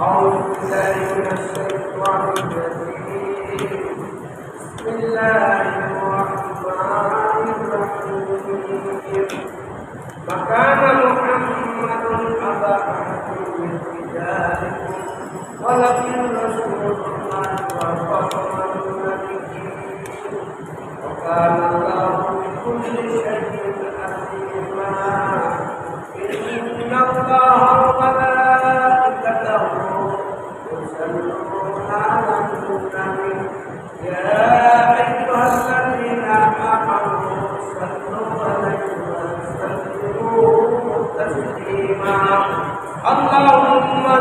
أعوذ بالله من الشيطان الرجيم. بسم الله الرحمن الرحيم. وكان محمد أبا أحد من رجالكم ولكن رسول الله وخاتم النبيين. وكان الله بكل شيء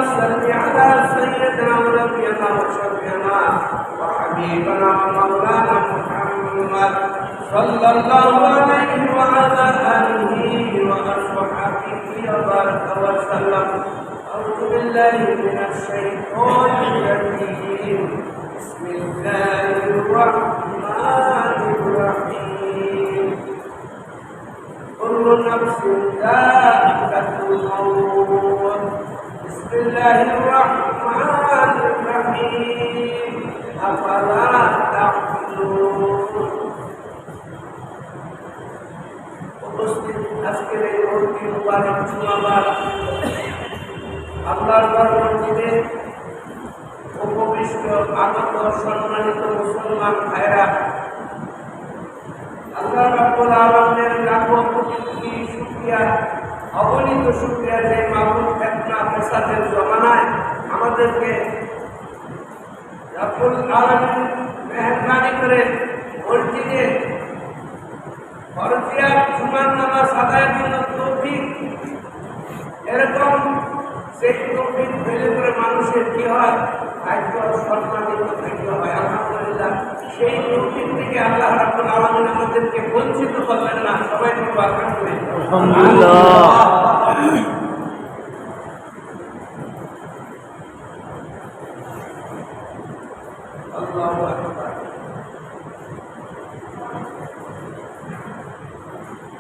صل على سيدنا ونبينا وشفينا وحبيبنا ومولانا محمد صلى الله عليه وعلى آله وأصحابه وبارك وسلم أعوذ بالله من الشيطان الرجيم. بسم الله الرحمن الرحيم كل نفس ذائقة الموت. আজকের এই ভর্তি মুবারক জুমাবার আল্লাহর মসজিদে উপবিষ্ট আগত সম্মানিত মুসলমান ভাইরা আল্লাহ রাব্বুল আলামিনের লাখো কোটি শুকরিয়া অগণিত শুকরিয়া যে মাহবুব ফেতনা ফেসাদের জমানায় আমাদেরকে মেহরবানি করে মসজিদে ফরজিয়া জুমার নামাজ জন্য তৌফিক, এরকম সেই তৌফিক পেলে করে মানুষের কি হয়? ভাগ্য সম্মানিত ভাগ্য হয়। আলহামদুলিল্লাহ সেই তৌফিক থেকে আল্লাহ রাব্বুল আলামিন আমাদেরকে বঞ্চিত করবেন না, সবাই বলব আলহামদুলিল্লাহ আলহামদুলিল্লাহ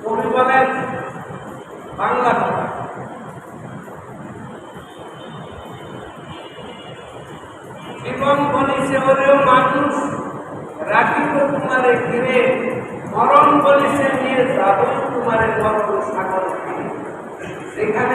কবি বলেন বাংলা কথা জীবন বলিছে ওরেও মানুষ রাখিব তোমারে ঘিরে মরণ বলিছে নিয়ে যাব তোমারে মরণ সাগর ফিরে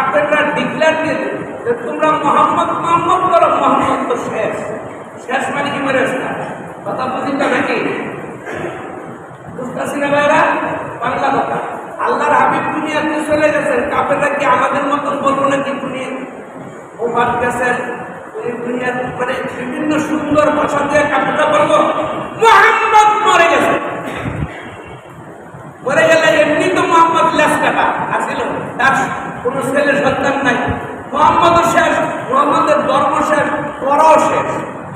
কাপেররা ডিক্লেয়ার দিয়ে যে তোমরা মোহাম্মদ মোহাম্মদ করো, মোহাম্মদ তো শেষ। শেষ মানে কি মরে না কথা বুঝিতে নাকি? বুঝতেছি না ভাইরা? বাংলা কথা। আল্লাহর হাবিব দুনিয়াতে চলে গেছেন কাপেররা কি আমাদের মতন বলব নাকি তুমি ওভার গেছেন, উনি দুনিয়ার মানে বিভিন্ন সুন্দর ভাষা দিয়ে কাপেররা বলব, মোহাম্মদ মরে গেছে। মরে গেলে লেস আসিল। তার কোনো ছেলে সন্তান নাই। মোহাম্মদও শেষ, মোহাম্মদের ধর্ম শেষ, পরাও শেষ।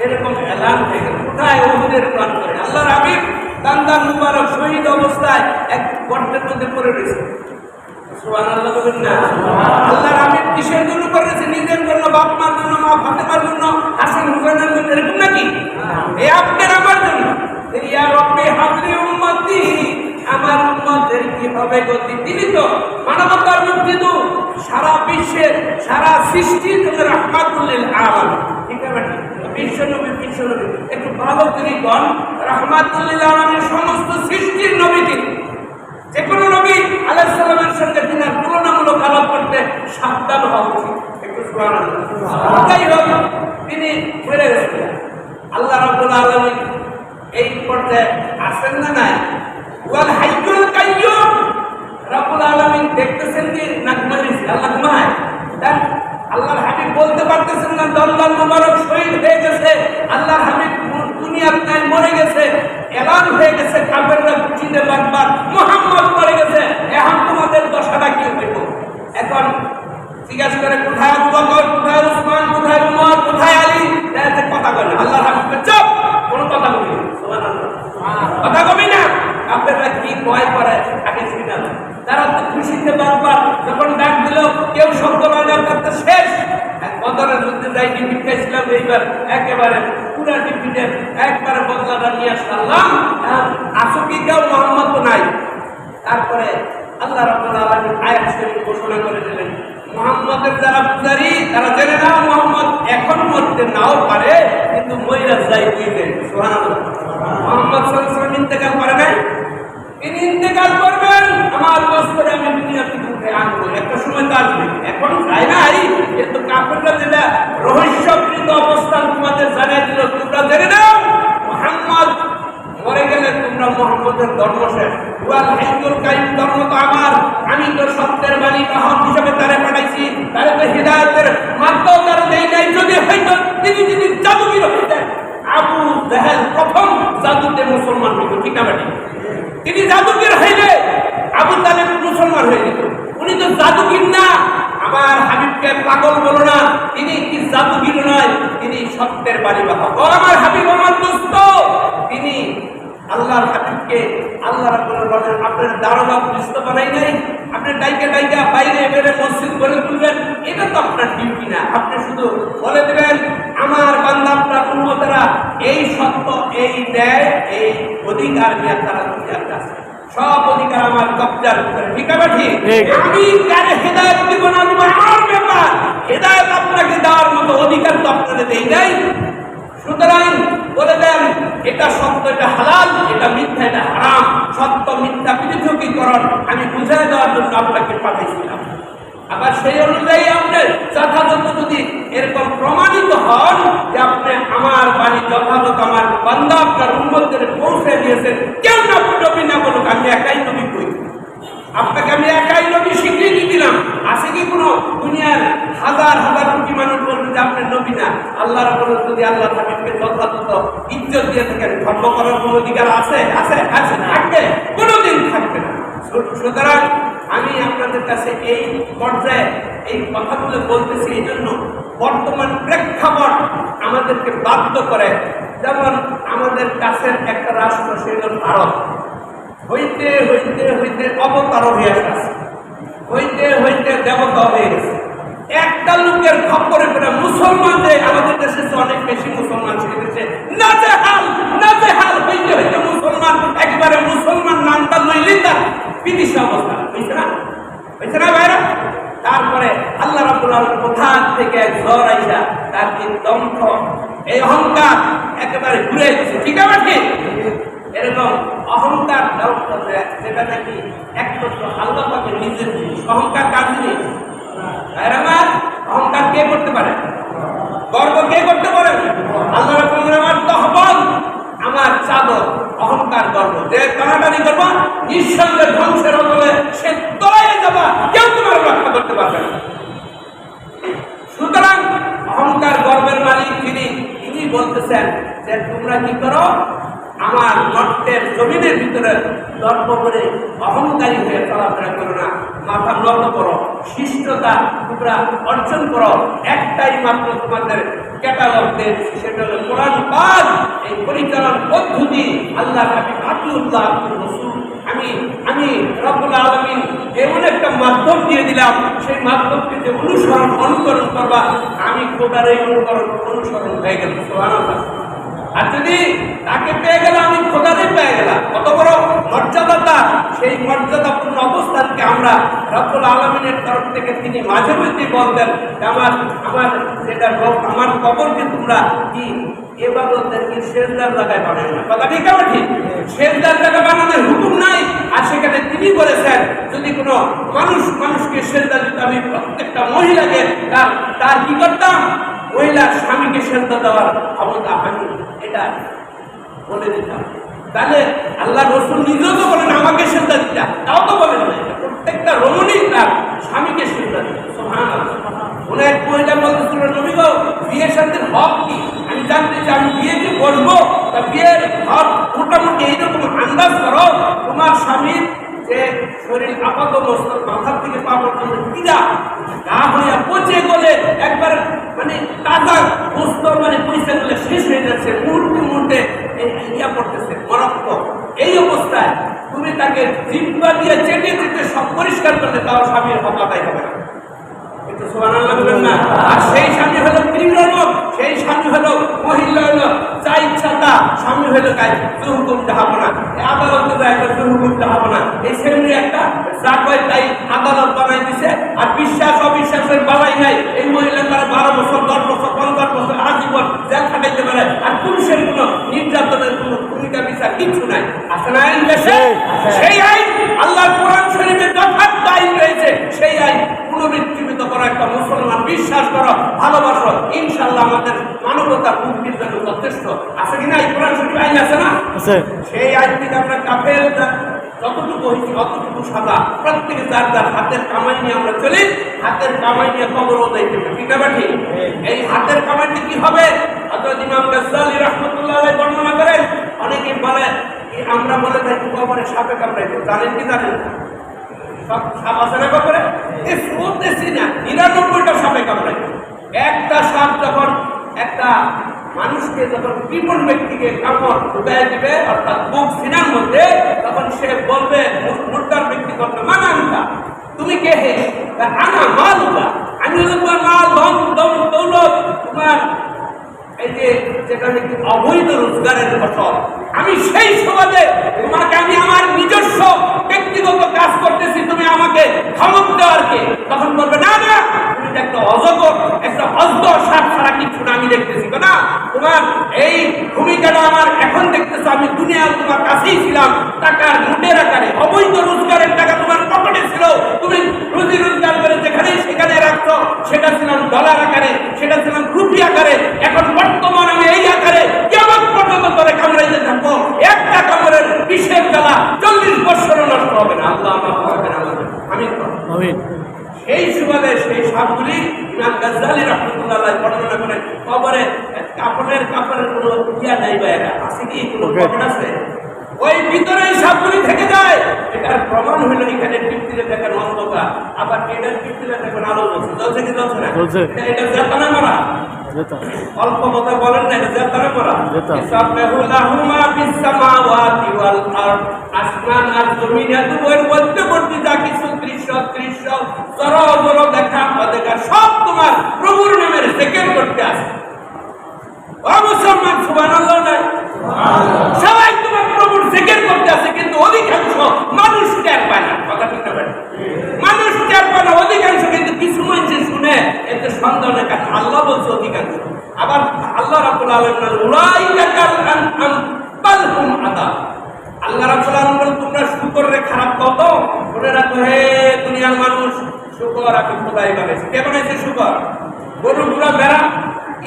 এরকম এলান গেল কোথায় ওহুদের প্রাণ করে আল্লাহর হাবিব দান্দার মুবারক শহীদ অবস্থায় এক গর্তের মধ্যে পড়ে রয়েছে। আল্লাহর হাবিব কিসের জন্য করেছে? নিজের জন্য বাপ মার জন্য মা ফাতেমার জন্য, হাসান হুসাইনের জন্য, এরকম নাকি? এই আপনার আমার জন্য ইয়া রব্বি হাবলি উম্মতি আমার উম্মতের কি হবে গতি তিনি তো মানবতার মুক্তি তো সারা বিশ্বের সারা সৃষ্টির জন্য রহমাতুল্লিল আলামিন। ঠিক আছে নাকি? বিশ্ব নবী বিশ্ব নবী একটু ভালো তিনি গণ রহমাতুল্লিল আলামিন সমস্ত সৃষ্টির নবী তিনি যে কোনো নবী আলাইহিস সালামের সঙ্গে তিনি তুলনামূলক আলাপ করতে সাবধান হওয়া উচিত। একটু যাই হোক তিনি বেড়ে গেছিলেন আল্লাহ রাব্বুল আলামিন এই পর্যায়ে আসেন না নাই? ওয়াল আলামিন দেখতেছেন কি? না ঘুমাইছে আল্লাহ ঘুমায়। আল্লাহর হাবিব বলতে পারতেছেন না, দল্লাল মুবারক শহীদ হয়ে গেছে, আল্লাহর হাবিব দুনিয়ার তাই মরে গেছে, এলান হয়ে গেছে কাপেররা চিনে বারবার মোহাম্মদ মরে গেছে, এখন তোমাদের দশাটা কি হইব। এখন জিজ্ঞাসা করে কোথায় যাই ডিপি খাইছিলাম এইবার একেবারে পুরা ডিপিতে একবারে বদলাটা নিয়ে আসো কি কেউ মোহাম্মদ তো নাই। তারপরে আল্লাহ রাব্বুল আলামিন আয়াত শরীফ ঘোষণা করে দিলেন, মুহাম্মদের যারা পূজারী, তারা জেনে নাও মুহাম্মদ এখন মরতে নাও পারে, কিন্তু মইরা যাই সুবহানাল্লাহ। মুহাম্মদ সাল্লাল্লাহু ইন্তেকাল করে নাই। তিনি ইন্তেকাল করবেন, আমার বছরে আমি দুনিয়া থেকে উঠে আনব। একটা সময় তো আসবে, এখন যাই নাই, কিন্তু কাপড়টা যেটা রহস্যকৃত অবস্থান তোমাদের জানাই দিল, তোমরা জেনে নাও, মোহাম্মদ মরে গেলে তোমরা মোহাম্মদের ধর্ম শেষ। কাইয়ুম ধর্ম তো আমার। আমি তো সত্যের বাণী কাহন হিসেবে তারে পাঠাইছি। তারে তো হৃদায়তের মাত্র তারা দেই নাই। যদি হয়তো তিনি যদি জাদুগির হইতেন, আবু জাহেল প্রথম জাদুতে মুসলমান হইত, ঠিক না তিনি জাদুগির হইলে আবু তালেব মুসলমান হয়ে যেত। উনি তো জাদুগির না। আমার হাবিবকে পাগল বলো না, তিনি কি জাদুগির নয়, তিনি সত্যের বাণী বাহক আমার হাবিব আমার দোস্ত। তিনি আল্লাহর হাবিবকে আল্লাহ রাব্বুল বলেন আপনার দারোগা পুলিশ তো বানাই নাই আপনি ডাইকা ডাইকা বাইরে বেরে মসজিদ করে তুলবেন এটা তো আপনার ডিউটি না। আপনি শুধু বলে দেবেন আমার বান্দা আপনার উন্মতেরা এই সত্য এই ন্যায় এই অধিকার নিয়ে তারা দুনিয়ার কাছে সব অধিকার আমার কবজার উপরে। ঠিক আছে ঠিক। আমি কারে হেদায়ত দিব না দিব আমার ব্যাপার। হেদায়ত আপনাকে দেওয়ার মতো অধিকার তো আপনাদের দেই নাই। সুতরাং বলে দেন এটা সত্য এটা হালাল এটা মিথ্যা, এটা হারাম, সত্য মিথ্যা পৃথকীকরণ আমি বুঝাই দেওয়ার জন্য আপনাকে পাঠিয়েছিলাম। আবার সেই অনুযায়ী আপনি যথাযথ যদি এরকম প্রমাণিত হন যে আপনি আমার বাড়ি যথাযথ আমার বান্দা আপনার উন্মতের পৌঁছে দিয়েছেন, কেউ না নবী না বলুক, আমি একাই নবী কই? আপনাকে আমি একাই নবী স্বীকৃতি দিলাম। আছে কি কোনো দুনিয়ার হাজার হাজার কোটি মানুষ বলবে যে আপনি নবী না? আল্লাহ রাব্বুল যদি আল্লাহ হাবিবকে যথাযথ ইজ্জত দিয়ে থাকেন। ধর্ম করার কোনো অধিকার আছে? আছে আছে, থাকবে। কোনোদিন থাকবে না। সুতরাং আমি আপনাদের কাছে এই পর্যায়ে এই কথাগুলো বলতেছি এই জন্য বর্তমান প্রেক্ষাপট আমাদেরকে বাধ্য করে। যেমন আমাদের কাছের একটা রাষ্ট্র সেগুলো ভারত। হইতে হইতে হইতে অবতার হয়ে আসছে হইতে হইতে দেবতা হয়ে গেছে। একটা লোকের খপ্পরে পড়ে মুসলমান যে আমাদের দেশে অনেক বেশি মুসলমান ছিল দেশে নাজে হাল নাজে হাল হইতে হইতে মুসলমান। একবারে মুসলমান নামটা লইলেই তার বিদিশা অবস্থা হইছে না? হইছে না ভাইরা? তারপরে আল্লাহ রাব্বুল আলামিন কোথা থেকে এক ঝড় আইসা তার যে দম্ভ? এই অহংকার একেবারে ঘুরে গেছে ঠিক আছে ঠিক এরকম অহংকার দম্ভ যেটা নাকি একমাত্র আল্লাহ জিনিস অহংকার কার ভাইরা আমার অহংকার কে করতে পারে? গর্ব কে করতে পারে? আল্লাহ আমার তহবল, আমার চাদর, অহংকার, গর্ব। যে টানাটানি করব, নিঃসন্দেহে ধ্বংসের অতলে সে তলায় যাবা, কেউ তোমার রক্ষা করতে পারবে না। সুতরাং অহংকার, গর্বের মালিক যিনি তিনি বলতেছেন যে তোমরা কি করো? আমার নর্তের জমিনের ভিতরে গর্ব করে অহংকারী হয়ে চলাফেরা করো না। মাথা নত করো, শিষ্টতা তোমরা অর্জন করো। একটাই মাত্র তোমাদের ক্যাটালগ সেটা হলো কোরআন পাক। এই পরিচালন পদ্ধতি আল্লাহ হাবিব আব্দুল্লাহ আব্দুল আমি আমি রব্বুল আলমিন এমন একটা মাধ্যম দিয়ে দিলাম, সেই মাধ্যমকে যে অনুসরণ, অনুকরণ করবা, আমি খোদার এই অনুকরণ, অনুসরণ হয়ে গেল। আর যদি তাকে পেয়ে গেল আমি খোদারে পেয়ে গেলাম কত বড় মর্যাদা তার সেই মর্যাদাপূর্ণ অবস্থানকে আমরা রব্বুল আলমিনের তরফ থেকে তিনি মাঝে মধ্যে বলতেন, আমার আমার যেটা আমার কবরকে তোমরা কি এবাদতের কি শেষদার জায়গায় না? কথা ঠিক ঠিক? শেষদার জায়গা বানানোর হুকুম নাই। আর সেখানে তিনি বলেছেন, যদি কোনো মানুষ, মানুষকে শেষদা দিতে, আমি প্রত্যেকটা মহিলাকে তার তার কি করতাম? মহিলার স্বামীকে সেজদা দেওয়ার ক্ষমতা আমি, এটা বলে দিতাম। তাহলে আল্লাহ রসুল নিজেও তো বলেন, আমাকে সেজদা দিতা। তাও তো বলেন না প্রত্যেকটা রমণী তার স্বামীকে সেজদা এক মহিলা বলতেছিল বিয়ের সাথে হক কি? আমি জানতে চাই, আমি বসবো তা বিয়ের হক মোটামুটি এইরকম আন্দাজ করো, তোমার স্বামীর যে শরীর আপাত মাথার থেকে পা পর্যন্ত পীড়া, গা হইয়া পচে গলে, একবার তাকে জিম্বা দিয়ে চেটে চেটে সব পরিষ্কার করলে তাও স্বামীর হক হবে না। কিন্তু না। আর সেই স্বামী হলো সেই স্বামী হলো মহিলা হলো, যা ইচ্ছা তা। স্বামী হলো কাজ এই শ্রেণির একটা যা তাই আদালত বানাই দিছে। আর বিশ্বাস, অবিশ্বাসের বালাই নাই। এই মহিলা তারা বারো বছর জেল আর পুরুষের কোনো নির্যাতনের কোনো ভূমিকা বিচার কিছু নাই। আছে আইন দেশে সেই আইন আল্লাহর কোরআন শরীফে যথার্থ আইন রয়েছে। সেই আইন পুনরুজ্জীবিত করা একটা মুসলমান বিশ্বাস করো ভালোবাসো। ইনশাল্লাহ আমাদের মানবতার মুক্তির জন্য যথেষ্ট। আছে কিনা এই কোরআন শরীফ আইন আছে না? সেই আইন থেকে আমরা কাফের যতটুকু হয়েছি অতটুকু সাদা প্রত্যেকে যার যার হাতের কামাই নিয়ে আমরা চলি হাতের কামাই নিয়ে কবরও পাই ঠিক আছে ঠিক? এই হাতের কামাইটি কি হবে? অনেকে বলে সাপে কামড়াইবে জানেন কি একটা সাপ যখন একটা মানুষকে যখন কৃপণ ব্যক্তিকে কামড় ঢুকাই দিবে, অর্থাৎ বুক সিনার মধ্যে, তখন সে বলবে মুদ্রার ব্যক্তি করবে মানাঙ্কা তুমি কে হে? আনা মালুকা। আমি হলো মাল, ধন, দৌলত, তোমার এই যে যেটা নাকি অবৈধ রোজগারের ফসল আমি সেই সমাজে তোমাকে আমি আমার নিজস্ব ব্যক্তিগত কাজ করতেছি, তুমি আমাকে ধমক দেওয়ার কে? তখন বলবে, না না, তুমি একটা অজগর, একটা অজ্ঞ সাপ ছাড়া কিছু না, আমি দেখতেছি না তোমার এই ভূমিকাটা আমার এখন দেখতেছো, আমি দুনিয়া তোমার কাছেই ছিলাম, টাকার নোটের আকারে, অবৈধ রোজগারের টাকা তোমার পকেটে ছিল, তুমি রুজি রোজগার করে যেখানেই সেখানে রাখছো, সেটা ছিলাম ডলার আকারে সেটা ছিলাম রুপি আকারে। এখন বর্তমান আমি এই আকারে কেমন পর্যন্ত করে কামড়াইতে থাকব? একটা কামড়ের বিশেষ জ্বালা চল্লিশ বছরও নষ্ট হবে না। আল্লাহ আমার করবেন আমাদের আমি আমিন। সেই সুবাদে সেই সাপগুলি ইমাম গাজ্জালি রহমতুল্লাহ বর্ণনা করেন কবরে কাপড়ের কাপড়ের কোনো ইয়া নাই বাইরে আছে কি কোনো. পকেট আছে? ওই থেকে যায়। এটার প্রমাণ হলো এখানে টিপতিলে দেখেন আবার এটার টিপতিলে দেখেন আলো জ্বলছে। জ্বলছে কি জ্বলছে না। এটা- জেতানা অল্প কথা বলেন না এটা জেতানা মারা। যেতাম। ইসাবহু লাহু মা ফিস সামাওয়াতি ওয়াল আরদ। আসমান আর জমিন এত বইয়ের মধ্যবর্তী যা কিছু দৃশ্য দৃশ্য জড় জড় দেখা সব তোমার প্রভুর নামের জিকির করতে আসে ও মুসলমান সুবহানাল্লাহ নাই সবাই তোমার প্রভুর জিকির করতে আসে কিন্তু অধিকাংশ মানুষ টের পায় না কথা ঠিক না ভাই? মানুষ টের পায় না অধিকাংশ কিন্তু কিছু মানুষ শুনে এতে সন্দেহ নেই কারণ আল্লাহ বলছে অধিকাংশ আবার আল্লাহ রাব্বুল আলামিন বলেন উলাইকা কাল আনআম বাল হুম আদাব আল্লাহ রাব্বুল আলামিন বলেন তোমরা শুকরের খারাপ কত মনে রাখো হে দুনিয়ার মানুষ শুকর আমি খোদাই বানাইছি কে বানাইছে শুকর গরু ঘোড়া ভেড়া,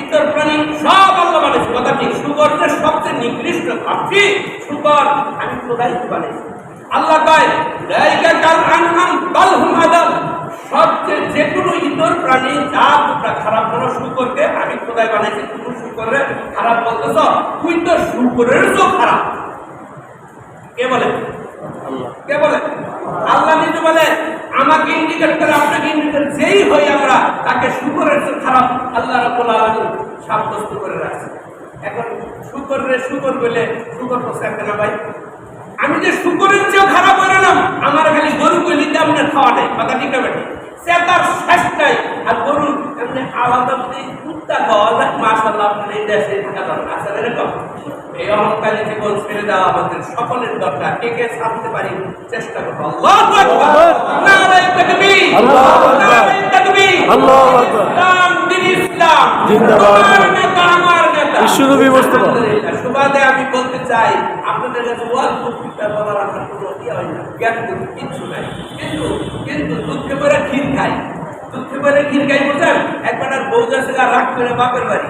ইতর প্রাণী, সব আল্লাহ বানাইছে। কথা ঠিক শুকর যে সবচেয়ে নিকৃষ্ট ভাবছি শুকর আমি খোদাই বানাইছি। আল্লাহ কয়, লাইকা কাল আনআম বাল হুম সবচেয়ে যে কোনো ইতর প্রাণী, যা তোমরা খারাপ কোনো শুকরকে আমি খোদাই বানাইছি। তুমি শুকরের খারাপ বলতেছ, তুই তো শুকরের তো খারাপ। কে বলে? কে বলে? আল্লাহ নিজে বলে। আমাকে ইন্ডিকেট করে, আপনাকে ইন্ডিকেট যেই হই আমরা, তাকে শুকরের খারাপ আল্লাহ রাব্বুল আলামিন সাব্যস্ত করে রাখছে এখন শুকর রে শুকর বলে শুকর প্রস্তাব না ভাই? আমি যে শুকরের চেয়ে খারাপ গেলাম, আমার খালি গরু কইলি আপনার খাওয়া নেই কথা ঠিক না বেটি সে তার শেষ নাই। আর গরু এমনি আলাদা যদি যায় মাসাল্লাহ আপনার এই দেশে থাকা দরকার আছে এরকম এই অহংকারী জীবন ছেড়ে দেওয়া আমাদের সকলের দরকার। কে কে ছাড়তে পারি? চেষ্টা করব। আল্লাহু আল্লাহু ইসলাম জিন্দাবাদ। আমার মোস্তফা। সুবাদে আমি বলতে চাই, আপনাদের কাছে ওয়াল বক্তৃতা বলার আমার কোনো ইয়ে জ্ঞান কিচ্ছু নাই। কিন্তু কিন্তু দুধকে পরে ক্ষীর খাই। দুধকে পরে ক্ষীর খাই বলছেন একবার আর বউ গেছে রাগ করে বাপের বাড়ি।